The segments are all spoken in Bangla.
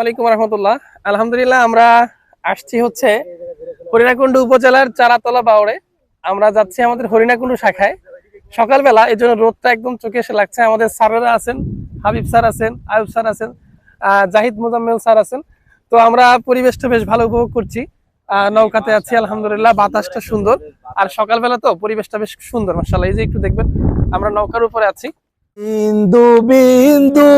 আলাইকুম রহমতুল্লাহ। আলহামদুলিল্লাহ, আমরা আসছি হচ্ছে হরিণাকুণ্ড উপজেলার চারাতলা বাউড়ে। আমরা যাচ্ছি আমাদের হরিণাকুণ্ড শাখায়। সকালবেলা, এই জন্য রোদটা একদম চোখে এসে লাগছে। আমাদের স্যারেরা আছেন, হাবিব স্যার আছেন, আয়ুব স্যার আছেন জাহিদ মোজাম্মেল স্যার আছেন। তো আমরা পরিবেশটা বেশ ভালো উপভোগ করছি। নৌকাতে আছি, আলহামদুলিল্লাহ, বাতাসটা সুন্দর। আর সকালবেলা তো পরিবেশটা বেশ সুন্দর মাসাল্লাহ এই যে একটু দেখবেন, আমরা নৌকার উপরে আছি। বিন্দু বিন্দু,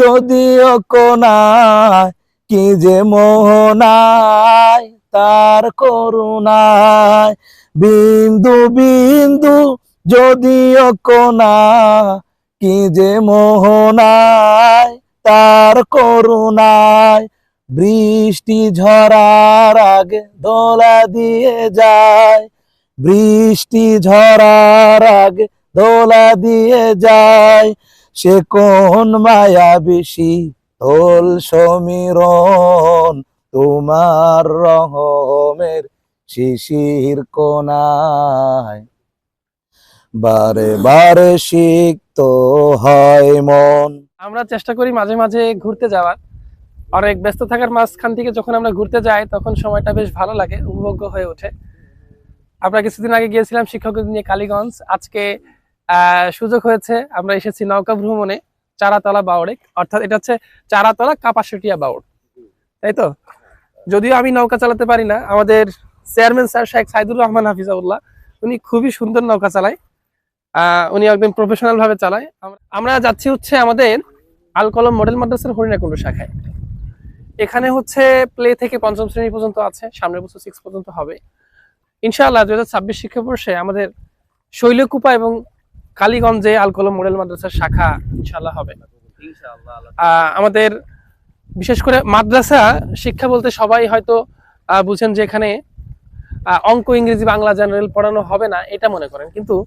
যদিও কোনায়, কি যে মোহনায়, তার করুণায়। বিন্দু বিন্দু যদিও কোনা, কি যে মোহনায়, তার করুণায়, বৃষ্টি ঝরার আগে দোলা দিয়ে যায়, বৃষ্টি ঝরার আগে দোলা দিয়ে যায়, সে কোন মায়া বেশি? তোল সমীরণ, তোমার রহমের শিশির কোনায়। বারে বারে সিক্ত হয় মন। আমরা চেষ্টা করি মাঝে মাঝে ঘুরতে যাওয়ার। অনেক ব্যস্ত থাকার মাঝখান থেকে যখন আমরা ঘুরতে যাই, তখন সময়টা বেশ ভালো লাগে, উপভোগ্য হয়ে ওঠে। আমরা কিছুদিন আগে গিয়েছিলাম শিক্ষকদের নিয়ে কালীগঞ্জ। আজকে সুযোগ হয়েছে, আমরা এসেছি নৌকা ভ্রমণে, চারাতলা বাউড়ে। অর্থাৎ এটা হচ্ছে চারাতলা কাপাসটিয়া বাউড়। তাই তো? যদিও আমি নৌকা চালাতে পারি না, আমাদের চেয়ারম্যান স্যার শেখ সাইদুর রহমান হাফিজাউল্লাহ, উনি খুবই সুন্দর নৌকা চালায়। উনি একদম প্রফেশনাল ভাবে চালায়। আমরা- যাচ্ছি হচ্ছে আমাদের আল কলম মডেল মাদ্রাসার হরিণাকুণ্ড শাখায়। এখানে হচ্ছে প্লে থেকে পঞ্চম শ্রেণি পর্যন্ত আছে সামনের বছর সিক্স পর্যন্ত হবে। ইনশাআল্লাহ দু হাজার ছাব্বিশ শিক্ষাবর্ষে আমাদের শৈলকুপা এবং কালীগঞ্জে আল কলম মডেল মাদ্রাসার শাখা ইনশাআল্লাহ হবে। আমাদের বিশেষ করে মাদ্রাসা শিক্ষা বলতে সবাই হয়তো আহ, বুঝেন যে এখানে অঙ্ক ইংরেজি বাংলা জেনারেল পড়ানো হবে না এটা মনে করেন। কিন্তু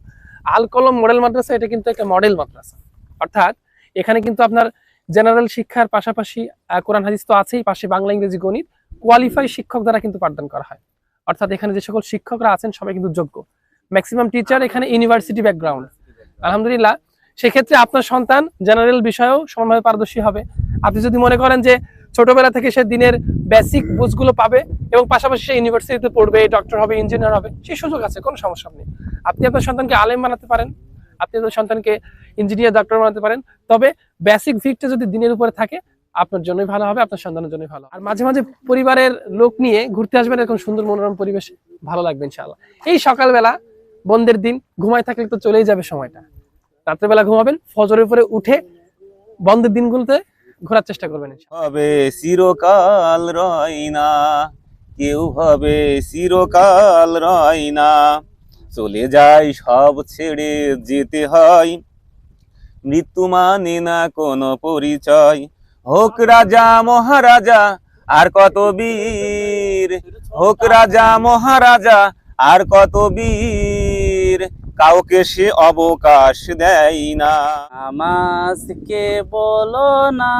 আল কলম মডেল মাদ্রাসা, এটা কিন্তু একটা মডেল মাদ্রাসা। অর্থাৎ এখানে কিন্তু আপনার জেনারেল শিক্ষার পাশাপাশি কোরআন হাদিস তো আছেই, পাশে বাংলা, ইংরেজি, গণিত কোয়ালিফাই শিক্ষক দ্বারা কিন্তু পাঠদান করা হয়। অর্থাৎ এখানে যে সকল শিক্ষকরা আছেন, সবাই কিন্তু যোগ্য। ম্যাক্সিমাম টিচার এখানে ইউনিভার্সিটি ব্যাকগ্রাউন্ড আলহামদুলিল্লাহ, সেক্ষেত্রে আপনার সন্তান জেনারেল বিষয়েও সমানভাবে পারদর্শী হবে। আপনি যদি মনে করেন যে ছোটবেলা থেকে সে দিনের বেসিক বুঝগুলো পাবে এবং পাশাপাশি সে ইউনিভার্সিটিতে পড়বে ডক্টর হবে ইঞ্জিনিয়ার হবে সেই সুযোগ আছে, কোনো সমস্যা নেই। আপনি আপনার সন্তানকে আলেম বানাতে পারেন, আপনি আপনার সন্তানকে ইঞ্জিনিয়ার ডক্টর বানাতে পারেন, তবে বেসিক ভিকটা যদি দিনের উপরে থাকে, আপনার জন্যই ভালো হবে, আপনার সন্তানের জন্যই ভালো আর মাঝে মাঝে পরিবারের লোক নিয়ে ঘুরতে আসবেন এরকম সুন্দর মনোরম পরিবেশ, ভালো লাগবে ইনশাআল্লাহ। এই সকালবেলা বন্ধের দিন, ঘুমায় থাকলে তো চলেই যাবে সময়টা। রাত্রেবেলা ঘুমাবেন, ফজরের উপরে উঠে বন্ধের দিনগুলোতে ঘোরার চেষ্টা করবেন হবে চিরকাল রয় না, কেউ হবে চিরকাল রয় না। চলে যায়, সব ছেড়ে যেতে হয়। মৃত্যু মানে না কোনো পরিচয়। হোক রাজা, মহারাজা, আর কত বীর? হোক রাজা, মহারাজা, আর কত বীর? কাউকে সে অবকাশ দেয় না। আমাজকে বলো না,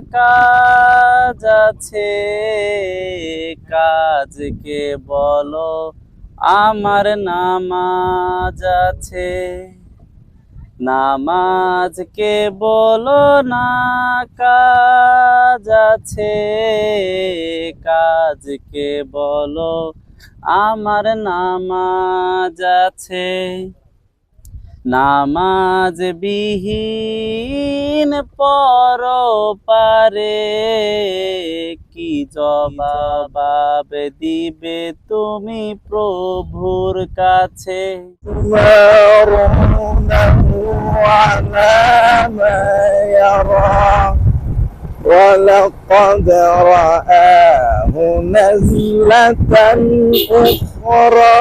কাজ আছে। কাজকে বলো আমার নামাজ আছে। নামাজকে বলো না কাজ আছে। কাজকে বলো আমার নামাজ আছে। নামাজ বিহীন পর পারে জবাব দিবে তুমি প্রভুর কাছে على ما يرى ولقد رآه نزلة أخرى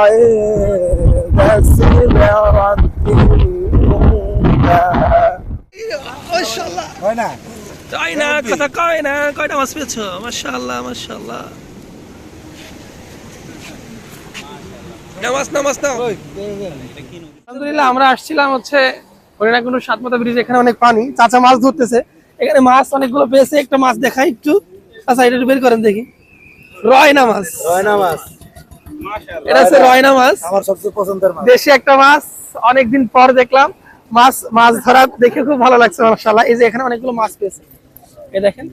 عند سدرة المنتهى তাই না কথা কয় না কয়টা মাছ পেয়েছ? মাশাআল্লাহ মাশাআল্লাহ। নামাজ নামাজ নাও আলহামদুলিল্লাহ আমরা আসছিলাম হচ্ছে হরিণাকুণ্ড সাতমাথা ব্রিজ এখানে অনেক পানি। চাচা মাছ ধরতেছে। এখানে মাছ অনেকগুলো পেয়েছে একটা মাছ দেখাই একটু। আচ্ছা এটা বের করেন দেখি। রয়না মাছ। রয়না মাছ। এটা হচ্ছে রয়না মাছ। আমার সবচেয়ে পছন্দের মাছ। দেশি একটা মাছ। অনেকদিন পর দেখলাম মাছ মাছ ধরা দেখে খুব ভালো লাগছে মাশাআল্লাহ। এই যে এখানে অনেকগুলো মাছ পেয়েছে। এই দেখেন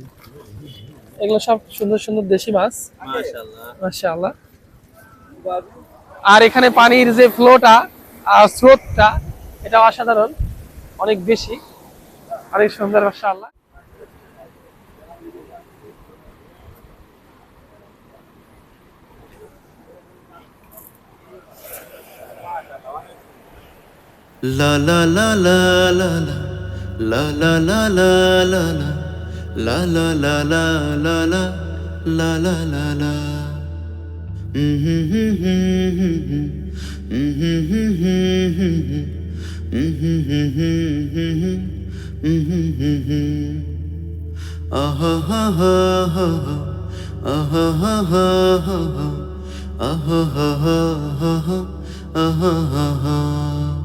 এগুলো সব সুন্দর সুন্দর দেশি মাছ। মাশাআল্লাহ। আর এখানে পানির যে ফ্লোটা আর স্রোতটা এটা অসাধারণ অনেক বেশি অনেক সুন্দর মাশাআল্লাহ। La la la la la la la la la la la. La la la la la la la la la la la Ah ha ha ha ha ah ha ha ha ha ah ha ha ha ha ah ha ha ha